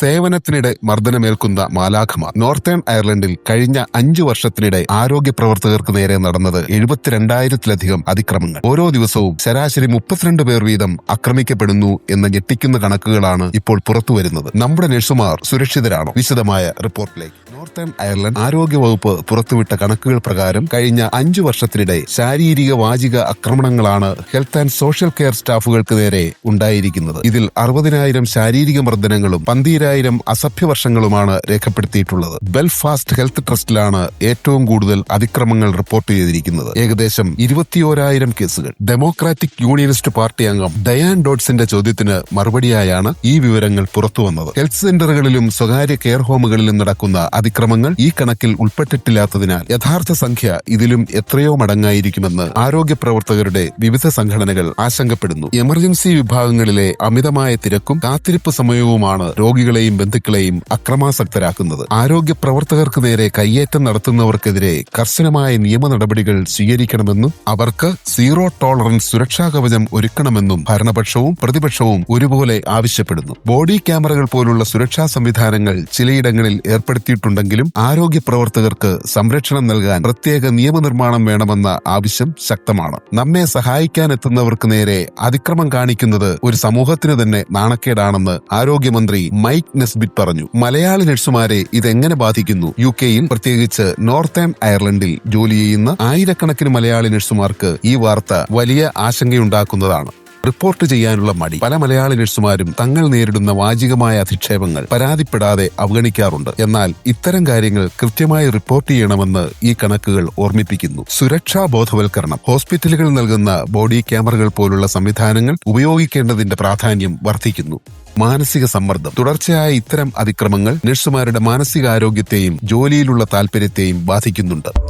സേവനത്തിനിടെ മർദ്ദനമേൽക്കുന്ന മാലാഖമാർ. നോർത്തേൺ അയർലൻഡിൽ കഴിഞ്ഞ അഞ്ചു വർഷത്തിനിടെ ആരോഗ്യ പ്രവർത്തകർക്ക് നേരെ നടന്നത് എഴുപത്തിരണ്ടായിരത്തിലധികം അതിക്രമങ്ങൾ. ഓരോ ദിവസവും ശരാശരി മുപ്പത്തിരണ്ട് പേർ വീതം ആക്രമിക്കപ്പെടുന്നു എന്ന ഞെട്ടിക്കുന്ന കണക്കുകളാണ് ഇപ്പോൾ പുറത്തുവരുന്നത്. നമ്മുടെ നഴ്സുമാർ സുരക്ഷിതരാണോ? വിശദമായ റിപ്പോർട്ടിലേക്ക്. നോർത്തേൺ അയർലൻഡ് ആരോഗ്യ വകുപ്പ് പുറത്തുവിട്ട കണക്കുകൾ പ്രകാരം കഴിഞ്ഞ അഞ്ചു വർഷത്തിനിടെ ശാരീരിക വാചിക ആക്രമണങ്ങളാണ് ഹെൽത്ത് ആൻഡ് സോഷ്യൽ കെയർ സ്റ്റാഫുകൾക്ക് നേരെ ഉണ്ടായിരിക്കുന്നത്. ഇതിൽ അറുപതിനായിരം ശാരീരിക മർദ്ദനങ്ങളും പന്തീരായിരം അസഭ്യവർഷങ്ങളുമാണ് രേഖപ്പെടുത്തിയിട്ടുള്ളത്. ബെൽഫാസ്റ്റ് ഹെൽത്ത് ട്രസ്റ്റിലാണ് ഏറ്റവും കൂടുതൽ അതിക്രമങ്ങൾ റിപ്പോർട്ട് ചെയ്തിരിക്കുന്നത്. ഏകദേശം ഇരുപത്തിയോരായിരം കേസുകൾ. ഡെമോക്രാറ്റിക് യൂണിയനിസ്റ്റ് പാർട്ടി അംഗം ഡയാൻ ഡോട്ട്സിന്റെ ചോദ്യത്തിന് മറുപടിയായാണ് ഈ വിവരങ്ങൾ പുറത്തുവന്നത്. ഹെൽത്ത് സെന്ററുകളിലും സ്വകാര്യ കെയർ ഹോമുകളിലും നടക്കുന്ന അതിക്രമങ്ങൾ ഈ കണക്കിൽ ഉൾപ്പെട്ടിട്ടില്ലാത്തതിനാൽ യഥാർത്ഥ സംഖ്യ ഇതിലും എത്രയോ മടങ്ങായിരിക്കുമെന്ന് ആരോഗ്യ പ്രവർത്തകരുടെ വിവിധ സംഘടനകൾ ആശങ്കപ്പെടുന്നു. എമർജൻസി വിഭാഗങ്ങളിലെ അമിതമായ തിരക്കും കാത്തിരിപ്പ് സമയവുമാണ് രോഗികളെയും ബന്ധുക്കളെയും അക്രമാസക്തരാക്കുന്നത്. ആരോഗ്യ പ്രവർത്തകർക്ക് നേരെ കയ്യേറ്റം നടത്തുന്നവർക്കെതിരെ കർശനമായ നിയമ നടപടികൾ സ്വീകരിക്കണമെന്നും അവർക്ക് സീറോ ടോളറൻസ് സുരക്ഷാ കവചം ഒരുക്കണമെന്നും ഭരണപക്ഷവും പ്രതിപക്ഷവും ഒരുപോലെ ആവശ്യപ്പെടുന്നു. ബോഡി ക്യാമറകൾ പോലുള്ള സുരക്ഷാ സംവിധാനങ്ങൾ ചിലയിടങ്ങളിൽ ഏർപ്പെടുത്തിയിട്ടുണ്ടെങ്കിലും ആരോഗ്യ പ്രവർത്തകർക്ക് സംരക്ഷണം നൽകാൻ പ്രത്യേക നിയമനിർമ്മാണം വേണമെന്ന ആവശ്യം ശക്തമാണ്. നമ്മെ സഹായിക്കാൻ എത്തുന്നവർക്ക് നേരെ അതിക്രമം കാണിക്കുന്നത് ഒരു സമൂഹത്തിന് തന്നെ നാണക്കേടാണെന്ന് ആരോഗ്യമന്ത്രി മൈക്ക് നെസ്ബിറ്റ് പറഞ്ഞു. മലയാളി നഴ്സുമാരെ ഇതെങ്ങനെ ബാധിക്കുന്നു? യു കെയിൽ പ്രത്യേകിച്ച് നോർത്തേൺ അയർലൻഡിൽ ജോലി ചെയ്യുന്ന ആയിരക്കണക്കിന് മലയാളി നഴ്സുമാർക്ക് ഈ വാർത്ത വലിയ ആശങ്കയുണ്ടാക്കുന്നതാണ്. റിപ്പോർട്ട് ചെയ്യാനുള്ള മടി. പല മലയാളി നഴ്സുമാരും തങ്ങൾ നേരിടുന്ന വാചികമായ അധിക്ഷേപങ്ങൾ പരാതിപ്പെടാതെ അവഗണിക്കാറുണ്ട്. എന്നാൽ ഇത്തരം കാര്യങ്ങൾ കൃത്യമായി റിപ്പോർട്ട് ചെയ്യണമെന്ന് ഈ കണക്കുകൾ ഓർമ്മിപ്പിക്കുന്നു. സുരക്ഷാ ബോധവൽക്കരണം. ഹോസ്പിറ്റലുകൾ നൽകുന്ന ബോഡി ക്യാമറകൾ പോലുള്ള സംവിധാനങ്ങൾ ഉപയോഗിക്കേണ്ടതിന്റെ പ്രാധാന്യം വർദ്ധിക്കുന്നു. മാനസിക സമ്മർദ്ദം. തുടർച്ചയായ ഇത്തരം അതിക്രമങ്ങൾ നഴ്സുമാരുടെ മാനസികാരോഗ്യത്തെയും ജോലിയിലുള്ള താൽപര്യത്തെയും ബാധിക്കുന്നുണ്ട്.